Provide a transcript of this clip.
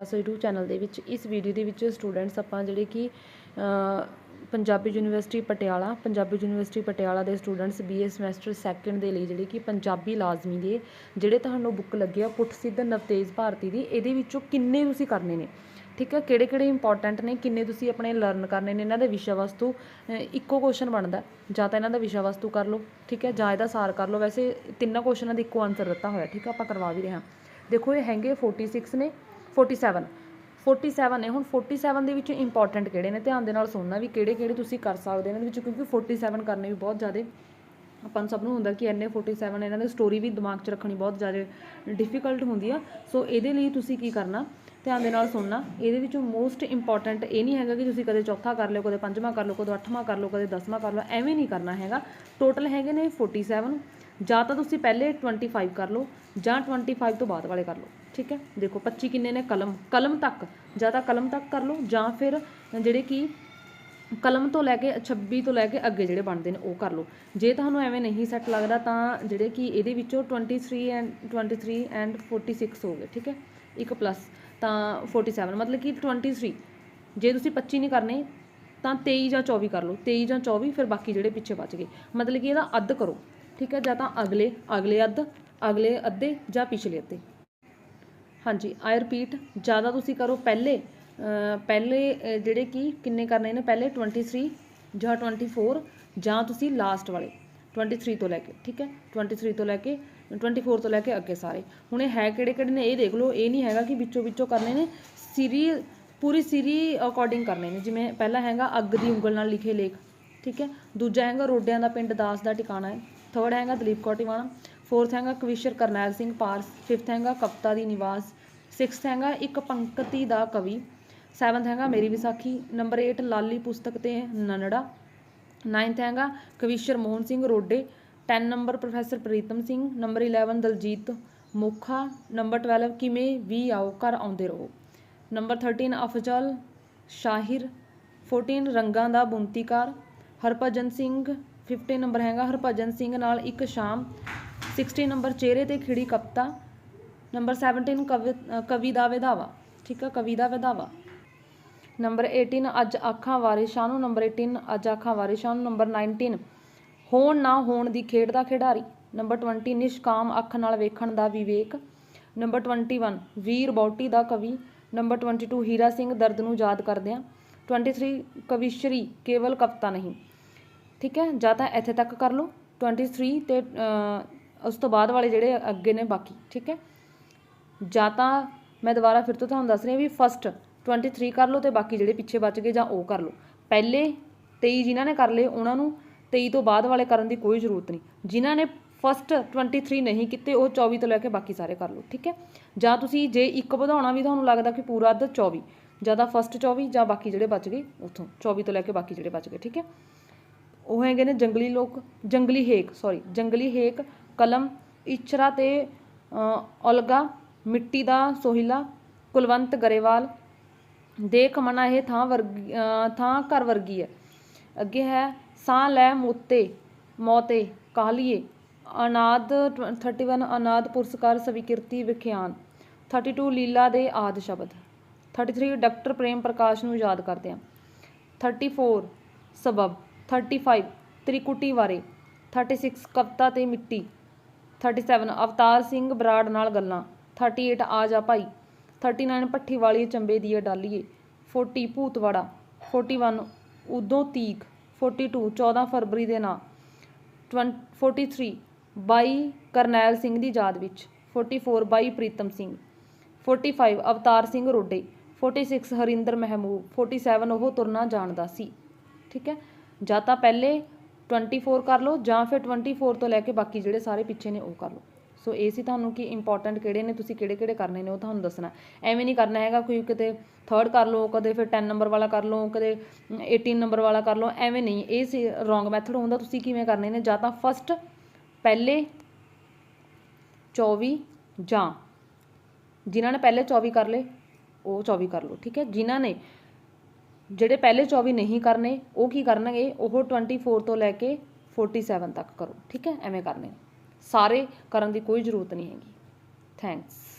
YouTube channel ਦੇ ਵਿੱਚ, ਇਸ ਵੀਡੀਓ ਦੇ ਵਿੱਚ ਸਟੂਡੈਂਟਸ ਆਪਾਂ ਜਿਹੜੇ ਕਿ ਪੰਜਾਬੀ ਯੂਨੀਵਰਸਿਟੀ ਪਟਿਆਲਾ, ਪੰਜਾਬੀ ਯੂਨੀਵਰਸਿਟੀ ਪਟਿਆਲਾ ਦੇ ਸਟੂਡੈਂਟਸ ਬੀਏ ਸਮੈਸਟਰ ਸੈਕੰਡ ਦੇ ਲਈ ਜਿਹੜੇ ਕਿ ਪੰਜਾਬੀ ਲਾਜ਼ਮੀ ਦੇ, ਜਿਹੜੇ ਤੁਹਾਨੂੰ ਬੁੱਕ ਲੱਗੇ ਆ ਪੁੱਠ ਸਿੱਧ ਨਵਤੇਜ ਭਾਰਤੀ ਦੀ, ਇਹਦੇ ਵਿੱਚੋਂ ਕਿੰਨੇ ਤੁਸੀਂ ਕਰਨੇ ਨੇ? ਠੀਕ ਹੈ ਕਿਹੜੇ ਕਿਹੜੇ ਇੰਪੋਰਟੈਂਟ ਨੇ? ਕਿੰਨੇ ਤੁਸੀਂ ਆਪਣੇ ਲਰਨ ਕਰਨੇ ਨੇ? ਇਹਨਾਂ ਦੇ ਵਿਸ਼ਾ ਵਸਤੂ ਇੱਕੋ ਕੁਐਸਚਨ ਬਣਦਾ। ਜਾਂ ਤਾਂ ਇਹਨਾਂ ਦਾ ਵਿਸ਼ਾ ਵਸਤੂ ਕਰ ਲਓ, ਠੀਕ ਹੈ ਜਾਂ ਇਹਦਾ ਸਾਰ ਕਰ ਲਓ। ਵੈਸੇ ਤਿੰਨਾਂ ਕੁਐਸਚਨਾਂ ਦਾ ਇੱਕੋ ਆਨਸਰ ਦਿੱਤਾ ਹੋਇਆ, ਠੀਕ ਹੈ ਆਪਾਂ ਕਰਵਾ ਵੀ ਰਹੇ ਹਾਂ। ਦੇਖੋ, ਇਹ ਹੈਗੇ 46 ਨੇ। 47. 47 ਨੇ ਹੁਣ 47 ਦੇ ਵਿੱਚ ਇੰਪੋਰਟੈਂਟ ਕਿਹੜੇ ਨੇ? ਧਿਆਨ ਦੇ ਨਾਲ ਸੁਣਨਾ ਵੀ ਕਿਹੜੇ ਕਿਹੜੇ ਤੁਸੀਂ ਕਰ ਸਕਦੇ ਇਹਨਾਂ ਦੇ ਵਿੱਚ, ਕਿਉਂਕਿ 47 ਕਰਨੇ ਵੀ ਬਹੁਤ ਜ਼ਿਆਦਾ ਆਪਾਂ ਨੂੰ ਸਭ ਨੂੰ ਹੁੰਦਾ ਕਿ ਐਨੇ 47 ਇਹਨਾਂ ਦੀ ਸਟੋਰੀ ਵੀ ਦਿਮਾਗ 'ਚ ਰੱਖਣੀ ਬਹੁਤ ਜ਼ਿਆਦਾ ਡਿਫਿਕਲਟ ਹੁੰਦੀ ਆ। ਸੋ ਇਹਦੇ ਲਈ ਤੁਸੀਂ ਕੀ ਕਰਨਾ? ਧਿਆਨ ਦੇ ਨਾਲ ਸੁਣਨਾ। ਇਹਦੇ ਵਿੱਚੋਂ ਮੋਸਟ ਇੰਪੋਰਟੈਂਟ ਇਹ ਨਹੀਂ ਹੈਗਾ ਕਿ ਤੁਸੀਂ ਕਦੇ ਚੌਥਾ ਕਰ ਲਿਓ, ਕਦੇ ਪੰਜਵਾਂ ਕਰ ਲਓ, ਕਦੇ ਅੱਠਵਾਂ ਕਰ ਲਓ, ਕਦੇ ਦਸਵਾਂ ਕਰ ਲਓ, ਐਵੇਂ ਨਹੀਂ ਕਰਨਾ ਹੈਗਾ। ਟੋਟਲ ਹੈਗੇ ਨੇ 47 ਜਾਂ ਤਾਂ ਤੁਸੀਂ ਪਹਿਲੇ 25 ਕਰ ਲਓ, ਜਾਂ 25 ਤੋਂ ਬਾਅਦ ਵਾਲੇ ਕਰ ਲਓ, ਠੀਕ ਹੈ? ਦੇਖੋ 25 ਕਿੰਨੇ ਨੇ? ਕਲਮ ਕਲਮ ਤੱਕ, ਜਾਂ ਤਾਂ ਕਲਮ ਤੱਕ ਕਰ ਲਓ, ਜਾਂ ਫਿਰ ਜਿਹੜੇ ਕਿ ਕਲਮ ਤੋਂ ਲੈ ਕੇ 26 ਤੋਂ ਲੈ ਕੇ ਅੱਗੇ ਜਿਹੜੇ ਬਣਦੇ ਨੇ, ਉਹ ਕਰ ਲਓ। ਜੇ ਤੁਹਾਨੂੰ ਐਵੇਂ ਨਹੀਂ ਸੈੱਟ ਲੱਗਦਾ, ਤਾਂ ਜਿਹੜੇ ਕਿ ਇਹਦੇ ਵਿੱਚੋਂ 23 ਐਂਡ 23 ਐਂਡ 46 ਹੋ ਗਏ, ਠੀਕ ਹੈ? ਇੱਕ ਪਲੱਸ ਤਾਂ 47 ਮਤਲਬ ਕਿ 23 ਜੇ ਤੁਸੀਂ 25 ਨਹੀਂ ਕਰਨੇ, ਤਾਂ 23 ਜਾਂ 24 ਕਰ ਲਓ। 23 ਜਾਂ 24 ਫਿਰ ਬਾਕੀ ਜਿਹੜੇ ਪਿੱਛੇ ਬਚ ਗਏ। ਮਤਲਬ ਕਿ ਇਹਦਾ ਅੱਧ ਕਰੋ। ਠੀਕ ਹੈ, ਜਾਂ ਤਾਂ ਅਗਲੇ ਅਗਲੇ ਅੱਧ, ਅਗਲੇ ਅੱਧੇ ਜਾਂ ਪਿਛਲੇ ਅੱਧੇ। ਹਾਂਜੀ ਆਈ ਰਿਪੀਟ ਜ਼ਿਆਦਾ ਤੁਸੀਂ ਕਰੋ ਪਹਿਲੇ ਪਹਿਲੇ ਜਿਹੜੇ ਕਿ ਕਿੰਨੇ ਕਰਨੇ ਨੇ? ਪਹਿਲੇ 23 ਜਾਂ 24 ਜਾਂ ਤੁਸੀਂ ਲਾਸਟ ਵਾਲੇ 23 ਤੋਂ ਲੈ ਕੇ, ਠੀਕ ਹੈ? 23 ਤੋਂ ਲੈ ਕੇ 24 ਤੋਂ ਲੈ ਕੇ ਅੱਗੇ ਸਾਰੇ। ਹੁਣ ਇਹ ਹੈ ਕਿਹੜੇ ਕਿਹੜੇ ਨੇ? ਇਹ ਦੇਖ ਲਓ, ਇਹ ਨਹੀਂ ਹੈਗਾ ਕਿ ਵਿੱਚੋਂ ਵਿੱਚੋਂ ਕਰਨੇ ਨੇ। ਸੀਰੀ, ਪੂਰੀ ਸੀਰੀ ਅਕੋਰਡਿੰਗ ਕਰਨੇ ਨੇ। ਜਿਵੇਂ ਪਹਿਲਾ ਹੈਗਾ ਅੱਗ ਦੀ ਉਂਗਲ ਨਾਲ ਲਿਖੇ ਲੇਖ, ਠੀਕ ਹੈ? ਦੂਜਾ ਹੈਗਾ ਰੋਡਿਆਂ ਦਾ ਪਿੰਡ ਦਾਸ ਦਾ ਟਿਕਾਣਾ ਹੈ। ਥਰਡ ਹੈਗਾ ਦਲੀਪ ਕੌਰ ਟਿਵਾਣਾ ਫੋਰਥ ਹੈਗਾ ਕਵੀਸ਼ਰ ਕਰਨੈਲ ਸਿੰਘ ਪਾਰਸ ਫਿਫਥ ਹੈਗਾ ਕਵਿਤਾ ਦੀ ਨਿਵਾਸ ਸਿਕਸਥ ਹੈਗਾ ਇੱਕ ਪੰਕਤੀ ਦਾ ਕਵੀ ਸੈਵਨਥ ਹੈਗਾ ਮੇਰੀ ਵਿਸਾਖੀ ਨੰਬਰ 8 ਲਾਲੀ ਪੁਸਤਕ ਤੇ ਨਨੜਾ ਨਾਈਨਥ ਹੈਗਾ ਕਵੀਸ਼ਰ Mohan Singh Rode 10 number professor Pritam Singh number 11 Daljit Mokha number 12 ਕਿਵੇਂ ਵੀ ਆਓ ਘਰ ਆਉਂਦੇ ਰਹੋ ਨੰਬਰ 13 ਅਫਜ਼ਲ ਸ਼ਾਹਿਰ 14 ਰੰਗਾਂ ਦਾ ਬੁੰਤੀਕਾਰ ਹਰਭਜਨ ਸਿੰਘ 15 ਨੰਬਰ ਹੈਗਾ ਹਰਭਜਨ ਸਿੰਘ ਨਾਲ ਇੱਕ ਸ਼ਾਮ। 16 ਨੰਬਰ ਚਿਹਰੇ ਤੇ ਖਿੜੀ ਕਵਿਤਾ। ਨੰਬਰ 17 ਕਵਿ ਕਵੀ ਦਾ ਵਿਧਾਵਾ। ਠੀਕ ਆ, ਕਵੀ ਦਾ ਵਿਧਾਵਾ। ਨੰਬਰ 18 ਅੱਜ ਅੱਖਾਂ ਸ਼ਾਹ ਨੂੰ ਨੰਬਰ 18 ਅੱਜ ਅੱਖਾਂ ਵਾਰਿਸ਼ਾਂ ਨੂੰ ਨੰਬਰ 19 ਹੋਣ ਨਾ ਹੋਣ ਦੀ ਖੇਡ ਦਾ ਖਿਡਾਰੀ। ਨੰਬਰ 20 ਨਿਸ਼ਕਾਮ ਅੱਖ ਨਾਲ ਵੇਖਣ ਦਾ ਵਿਵੇਕ। ਨੰਬਰ 21 ਵੀਰ ਬੌਟੀ ਦਾ ਕਵੀ। ਨੰਬਰ 22 ਹੀਰਾ ਸਿੰਘ ਦਰਦ ਨੂੰ ਯਾਦ ਕਰਦਿਆਂ। 23 ਕਵਿਸ਼ਰੀ ਕੇਵਲ ਕਵਿਤਾ ਨਹੀਂ। ਠੀਕ ਹੈ ਜਾਂ ਤਾਂ ਇੱਥੇ ਤੱਕ ਕਰ ਲਓ 23 ਤੇ ਅ, ਉਸ ਤੋਂ ਬਾਅਦ ਵਾਲੇ ਜਿਹੜੇ ਅੱਗੇ ਨੇ ਬਾਕੀ ਠੀਕ ਹੈ। ਜਾਂ ਤਾਂ ਮੈਂ ਦੁਬਾਰਾ ਫਿਰ ਤੋਂ ਤੁਹਾਨੂੰ ਦੱਸ ਰਹੀ ਹਾਂ ਵੀ ਫਸਟ 23 ਕਰ ਲਓ ਤੇ ਬਾਕੀ ਜਿਹੜੇ ਪਿੱਛੇ ਬਚ ਗਏ ਜਾਂ ਉਹ ਕਰ ਲਓ। ਪਹਿਲੇ 23 ਜਿਨ੍ਹਾਂ ਨੇ ਕਰ ਲਏ ਉਹਨਾਂ ਨੂੰ 23 ਤੋਂ ਬਾਅਦ ਵਾਲੇ ਕਰਨ ਦੀ ਕੋਈ ਜ਼ਰੂਰਤ ਨਹੀਂ। ਜਿਨ੍ਹਾਂ ਨੇ ਫਸਟ 23 ਨਹੀਂ ਕੀਤੇ ਉਹ 24 ਤੋਂ ਲੈ ਕੇ ਬਾਕੀ ਸਾਰੇ ਕਰ ਲਓ ਠੀਕ ਹੈ। ਜਾਂ ਤੁਸੀਂ ਜੇ ਇੱਕ ਵਧਾਉਣਾ ਵੀ ਤੁਹਾਨੂੰ ਲੱਗਦਾ ਕਿ ਪੂਰਾ ਅੱਧ 24 ਜਾਂ ਤਾਂ ਫਸਟ 24 ਜਾਂ ਬਾਕੀ ਜਿਹੜੇ ਬਚ ਗਏ ਉੱਥੋਂ 24 ਤੋਂ ਲੈ ਕੇ ਬਾਕੀ ਜਿਹੜੇ ਬਚ ਗਏ ਠੀਕ ਹੈ। ਉਹ ਹੈਗੇ ਨੇ ਜੰਗਲੀ ਲੋਕ ਜੰਗਲੀ ਹੇਕ ਸੌਰੀ ਜੰਗਲੀ ਹੇਕ ਕਲਮ ਇਚਰਾ ਤੇ ਅ, ਔਲਗਾ ਮਿੱਟੀ ਦਾ ਸੋਹਿਲਾ ਕੁਲਵੰਤ ਗਰੇਵਾਲ। ਦੇ ਮਨਾ ਇਹ ਥਾਂ ਵਰਗੀ ਥਾਂ ਘਰ ਵਰਗੀ ਹੈ। ਅੱਗੇ ਹੈ ਸਾਹ ਲੈ ਮੋਤੇ ਮੋਤੇ ਕਾਹਲੀਏ। ਅਨਾਦ 31 ਅਨਾਦ ਪੁਰਸਕਾਰ ਸਵੀਕਿਰਤੀ ਵਿਖਿਆਨ। 32 ਲੀਲਾ ਦੇ ਆਦ ਸ਼ਬਦ। 33 ਡਾਕਟਰ ਪ੍ਰੇਮ ਪ੍ਰਕਾਸ਼ ਨੂੰ ਯਾਦ ਕਰਦੇ ਹਾਂ। 34 ਸਬਬ। 35 ਤ੍ਰਿਕੁਟੀ ਬਾਰੇ 36 ਕਵਿਤਾ ਤੇ ਮਿੱਟੀ 37 ਅਵਤਾਰ ਸਿੰਘ ਬਰਾੜ ਨਾਲ ਗੱਲਾਂ 38 ਆ ਜਾ ਭਾਈ 39 ਭੱਠੀ ਵਾਲੀ ਚੰਬੇ ਦੀ ਡਾਲੀਏ 40 ਭੂਤਵਾੜਾ 41 ਉਦੋਂ ਤੀਕ 42 14 ਫਰਵਰੀ ਦੇ ਨਾਂ 20 43 22 ਕਰਨੈਲ ਸਿੰਘ ਦੀ ਯਾਦ ਵਿੱਚ 44 22 ਪ੍ਰੀਤਮ ਸਿੰਘ 45 ਅਵਤਾਰ ਸਿੰਘ ਰੋਡੇ 46 ਹਰਿੰਦਰ ਮਹਿਮੂਬ 47 ਉਹ ਤੁਰਨਾ ਜਾਣਦਾ ਸੀ। ਠੀਕ ਹੈ? ਜਾਂ ਤਾਂ ਪਹਿਲੇ 24 ਕਰ ਲਓ ਜਾਂ ਫਿਰ 24 ਤੋਂ ਲੈ ਕੇ ਬਾਕੀ ਜਿਹੜੇ ਸਾਰੇ ਪਿੱਛੇ ਨੇ ਉਹ ਕਰ ਲਓ। ਸੋ ਇਹ ਸੀ ਤੁਹਾਨੂੰ ਕਿ ਇੰਪੋਰਟੈਂਟ ਕਿਹੜੇ ਨੇ, ਤੁਸੀਂ ਕਿਹੜੇ ਕਿਹੜੇ ਕਰਨੇ ਨੇ, ਉਹ ਤੁਹਾਨੂੰ ਦੱਸਣਾ। ਐਵੇਂ ਨਹੀਂ ਕਰਨਾ ਹੈਗਾ ਕੋਈ ਕਿਤੇ ਥਰਡ ਕਰ ਲਓ, ਕਦੇ ਫਿਰ 10 ਨੰਬਰ ਵਾਲਾ ਕਰ ਲਓ, ਕਦੇ 18 ਨੰਬਰ ਵਾਲਾ ਕਰ ਲਓ, ਐਵੇਂ ਨਹੀਂ। ਇਹ ਸੀ ਰੋਂਗ ਮੈਥਡ ਹੁੰਦਾ ਤੁਸੀਂ ਕਿਵੇਂ ਕਰਨੇ ਨੇ? ਜਾਂ ਤਾਂ ਫਸਟ ਪਹਿਲੇ 24 ਜਾਂ, ਜਿਨ੍ਹਾਂ ਨੇ ਪਹਿਲੇ 24 ਕਰ ਲਏ, ਉਹ 24 ਕਰ ਲਓ, ਠੀਕ ਹੈ? ਜਿਨ੍ਹਾਂ ਨੇ ਜਿਹੜੇ ਪਹਿਲੇ 24 ਨਹੀਂ ਕਰਨੇ, ਉਹ ਕੀ ਕਰਨਗੇ? ਉਹ 24 ਤੋਂ ਲੈ ਕੇ 47 ਤੱਕ ਕਰੋ। ਠੀਕ ਹੈ? ਐਵੇਂ ਕਰਨੇ ਸਾਰੇ ਕਰਨ ਦੀ ਕੋਈ ਜ਼ਰੂਰਤ ਨਹੀਂ ਹੈਗੀ। ਥੈਂਕਸ